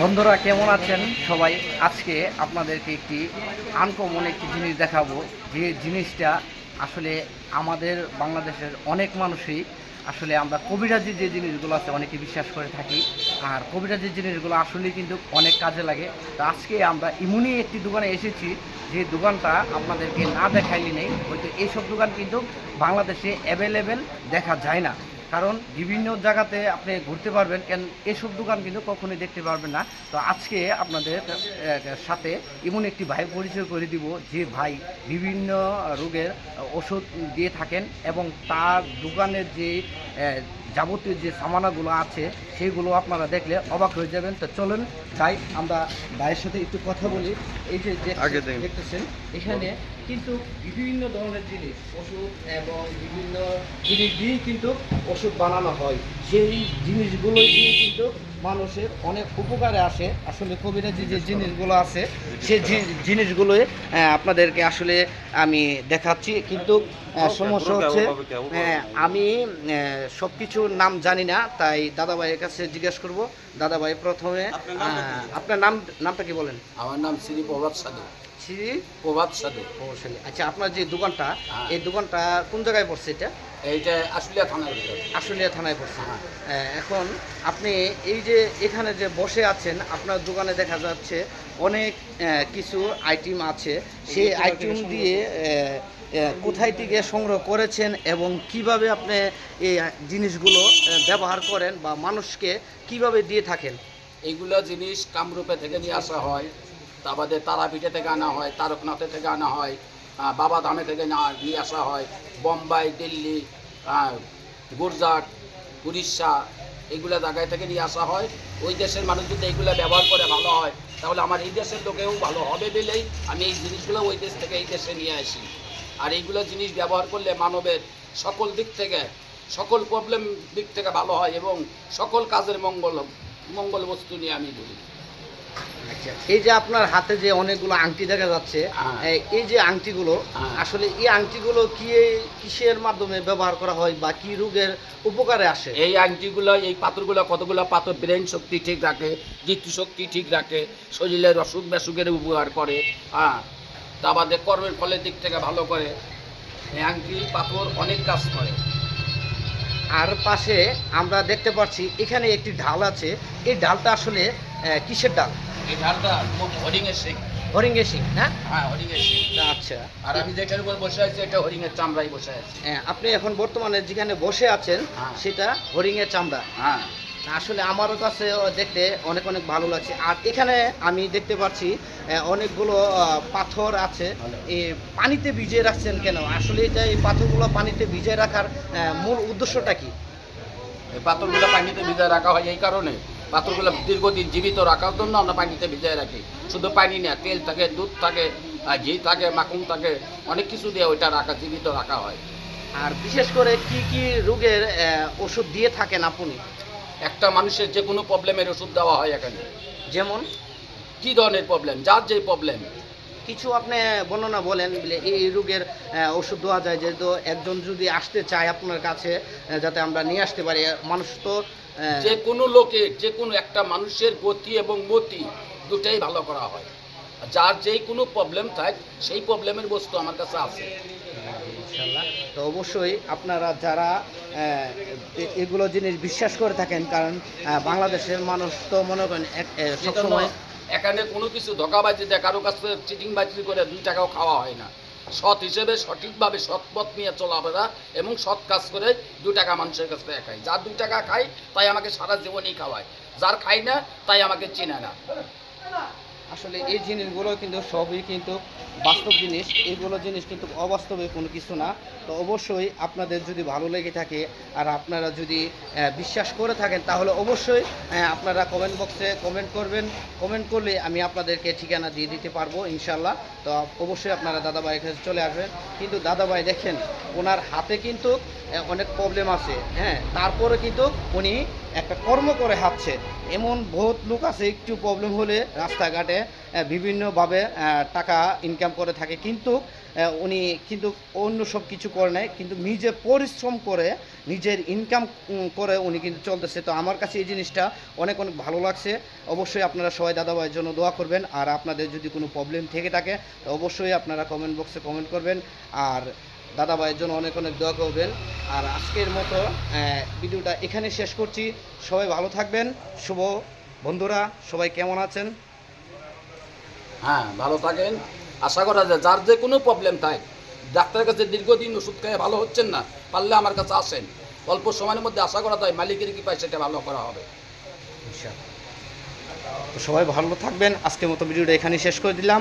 বন্ধুরা, কেমন আছেন সবাই? আজকে আপনাদেরকে একটি আনকমন একটি জিনিস দেখাবো। যে জিনিসটা আসলে আমাদের বাংলাদেশের অনেক মানুষই আসলে আমরা কবিরাজি যে জিনিসগুলো আছে অনেকে বিশ্বাস করে থাকি, আর কবিরাজি জিনিসগুলো আসলে কিন্তু অনেক কাজে লাগে। তো আজকে আমরা এমনই একটি দোকানে এসেছি, যে দোকানটা আপনাদেরকে না দেখাইলি নেই। হয়তো এইসব দোকান কিন্তু বাংলাদেশে অ্যাভেলেবেল দেখা যায় না। কারণ বিভিন্ন জায়গাতে আপনি ঘুরতে পারবেন কেন এসব দোকান কিন্তু কখনোই দেখতে পারবেন না। তো আজকে আপনাদের সাথে এমন একটি ভাই পরিচয় করে দিব যে ভাই বিভিন্ন রোগের ওষুধ দিয়ে থাকেন এবং তার দোকানের যে যাবতীয় যে সামানাগুলো আছে সেইগুলো আপনারা দেখলে অবাক হয়ে যাবেন। তো চলুন তাই আমরা ভাইয়ের সাথে একটু কথা বলি। এই যে। দেখতেছেন এখানে কিন্তু বিভিন্ন ধরনের জিনিস ওষুধ এবং বিভিন্ন জিনিস দিয়েই কিন্তু ওষুধ বানানো হয়। সেই জিনিসগুলোই দিয়ে কিন্তু মানুষের অনেক উপকারে আসে। আসলে কবিরাজি যে জিনিসগুলো আছে সেই জি- জিনিসগুলোই আপনাদেরকে আসলে আমি দেখাচ্ছি। কিন্তু সমস্যা হচ্ছে হ্যাঁ, আমি সব কিছুর নাম জানি না তাই দাদাভাইয়ের কাছে জিজ্ঞেস করব। দাদাভাই প্রথমে আপনার নাম নামটা কি বলেন? আমার নাম শ্রী প্রভাত সাধু। শ্রী প্রভাত সাধু। প্রকৌশলী আচ্ছা আপনার যে দোকানটা হ্যাঁ। এই দোকানটা কোন জায়গায় পড়ছে এটা? এইটা আশুলিয়া থানার আশুলিয়া থানায় পড়ছে। হ্যাঁ। এখন আপনি এই যে এখানে যে বসে আছেন আপনার দোকানে দেখা যাচ্ছে অনেক কিছু আইটেম আছে। সেই আইটেম দিয়ে কোথায় থেকে সংগ্রহ করেছেন এবং কীভাবে আপনি এই জিনিসগুলো ব্যবহার করেন বা মানুষকে কীভাবে দিয়ে থাকেন? এইগুলো জিনিস কামরূপে থেকে নিয়ে আসা হয়। তা বাদে তারাপীঠে থেকে আনা হয়, তারকনাথে থেকে আনা হয় বাবা ধামে থেকে না- নিয়ে আসা হয়, বোম্বাই, দিল্লি গুজরাট, উড়িষ্যা এগুলো জায়গায় থেকে নিয়ে আসা হয়। ওই দেশের মানুষ যদি এইগুলো ব্যবহার করে ভালো হয়, তাহলে আমার এই দেশের লোকেও ভালো হবে বলেই আমি এই জিনিসগুলো ওই দেশ থেকে এই দেশে নিয়ে আসি। আর এইগুলো জিনিস ব্যবহার করলে মানবের সকল দিক থেকে, সকল প্রবলেম দিক থেকে ভালো হয় এবং সকল কাজের মঙ্গল মঙ্গল বস্তু নিয়ে আমি বলি। আচ্ছা এই যে আপনার হাতে যে অনেকগুলো আংটি দেখা যাচ্ছে হ্যাঁ। এই যে আংটিগুলো হ্যাঁ। আসলে এই আংটিগুলো কি কিসের মাধ্যমে ব্যবহার করা হয় বা কি রোগের উপকারে আসে? এই আংটিগুলো এই পাথরগুলো কতগুলো পাথর ব্রেন শক্তি ঠিক রাখে জিতু শক্তি ঠিক রাখে শরীরের অসুখ বেসুখের উপকার করে হ্যাঁ। তা বাদে কর্মের ফলের দিক থেকে ভালো করে। এই আংটি পাথর অনেক কাজ করে। আর পাশে আমরা দেখতে পাচ্ছি এখানে একটি ঢাল আছে। এই ঢালটা আসলে কিসের ডাল? এই ঢালটা হরিঙের শেখ হরিঙ্গে সিং না? হ্যাঁ হরিঙের শেখ আচ্ছা। আর আমি যেটার উপর বসে আছি এটা হরিঙের চামড়ায় বসে আছি। আহ, আপনি এখন বর্তমানে যেখানে বসে আছেন হ্যাঁ। সেটা হরিঙের চামড়া। হ্যাঁ। আসলে আমারও কাছে দেখতে অনেক অনেক ভালো লাগছে। আর এখানে আমি দেখতে পাচ্ছি অনেকগুলো পাথর আছে। এই পানিতে ভিজিয়ে রাখছেন কেন? আসলে এটা এই পাথরগুলো পানিতে ভিজিয়ে রাখার মূল উদ্দেশ্যটা কি? এই পাথরগুলো পানিতে ভিজিয়ে রাখা হয় এই কারণে। পাথরগুলো দীর্ঘদিন জীবিত রাখার জন্য আমরা পানিতে ভিজায় রাখি। শুধু পানি না তেল থাকে দুধ থাকে আর ঘি থাকে মাখন থাকে অনেক কিছু দিয়ে ওইটা রাখা জীবিত রাখা হয়। আর বিশেষ করে কি কি রোগের ওষুধ দিয়ে থাকেন আপনি? একটা মানুষের যে কোনো প্রবলেমের ওষুধ দেওয়া হয় এখানে। যেমন? কি ধরনের প্রবলেম যার যে প্রবলেম কিছু আপনি বর্ণনা বলেন বলে এই রোগের ওষুধ দেওয়া যায় যেহেতু একজন যদি আসতে চায় আপনার কাছে যাতে আমরা নিয়ে আসতে পারি মানুষ তো যে কোনো লোকের যে কোনো একটা মানুষের গতি এবং মতি দুটাই ভালো করা হয়। যার যেই কোনো প্রবলেম থাক সেই প্রবলেমের বস্তু আমার কাছে আছে। ইনশাল্লাহ তো অবশ্যই আপনারা যারা এগুলো জিনিস বিশ্বাস করে থাকেন কারণ বাংলাদেশের মানুষ তো মনে করেন এক- সবসময় এখানে কোনো কিছু ধোকাবাজি দেয়, কারও কাছ থেকে চিটিং বাজি করে দুই টাকাও খাওয়া হয় না। সৎ হিসেবে সঠিকভাবে সৎ পথ নিয়ে চলাফেরা এবং সৎ কাজ করে দু টাকা মানুষের কাছ থেকে খাই যার দুই টাকা খাই তাই আমাকে সারা জীবনই খাওয়ায়। যার খাই না, তাই আমাকে চেনে না। আসলে এই জিনিসগুলো কিন্তু সবই কিন্তু বাস্তব জিনিস। এগুলো জিনিস কিন্তু অবাস্তবে কোনো কিছু না। তো অবশ্যই আপনাদের যদি ভালো লেগে থাকে আর আপনারা যদি বিশ্বাস করে থাকেন, তাহলে অবশ্যই আপনারা কমেন্ট বক্সে কমেন্ট করবেন। কমেন্ট করলে আমি আপনাদেরকে ঠিকানা দিয়ে দিতে পারব ইনশাল্লাহ তো অবশ্যই আপনারা দাদাভাইয়ের কাছে চলে আসবেন। কিন্তু দাদাভাই দেখেন, ওনার হাতে কিন্তু অনেক প্রবলেম আছে। হ্যাঁ তারপরে কিন্তু উনি একটা কর্ম করে হাঁটছে। এমন বহুত লোক আছে, একটু প্রবলেম হলে রাস্তাঘাটে বিভিন্নভাবে টাকা ইনকাম করে থাকে। কিন্তু উনি কিন্তু অন্য সব কিছু করে নেয় কিন্তু নিজে পরিশ্রম করে, নিজের ইনকাম করে উনি কিন্তু চলতেছে। তো আমার কাছে এই জিনিসটা অনেক অনেক ভালো লাগছে। অবশ্যই আপনারা সবাই দাদাভাইয়ের জন্য দোয়া করবেন। আর আপনাদের যদি কোনো প্রবলেম থেকে থাকে, তো অবশ্যই আপনারা কমেন্ট বক্সে কমেন্ট করবেন। আর দাদা ভাইয়ের জন্য অনেক অনেক দোয়া করবেন। আর আজকের মতো ভিডিওটা এখানে শেষ করছি। সবাই ভালো থাকবেন শুভ বন্ধুরা সবাই কেমন আছেন? হ্যাঁ ভালো থাকেন। আশা করা যায় যার যে কোনো প্রবলেম থাকে ডাক্তারের কাছে দীর্ঘদিন ওষুধ খেয়ে ভালো হচ্ছেন না পারলে আমার কাছে আসেন। অল্প সময়ের মধ্যে আশা করা যায় মালিকের কি পায় সেটা ভালো করা হবে। তো সবাই ভালো থাকবেন। আজকের মতো ভিডিওটা এখানে শেষ করে দিলাম।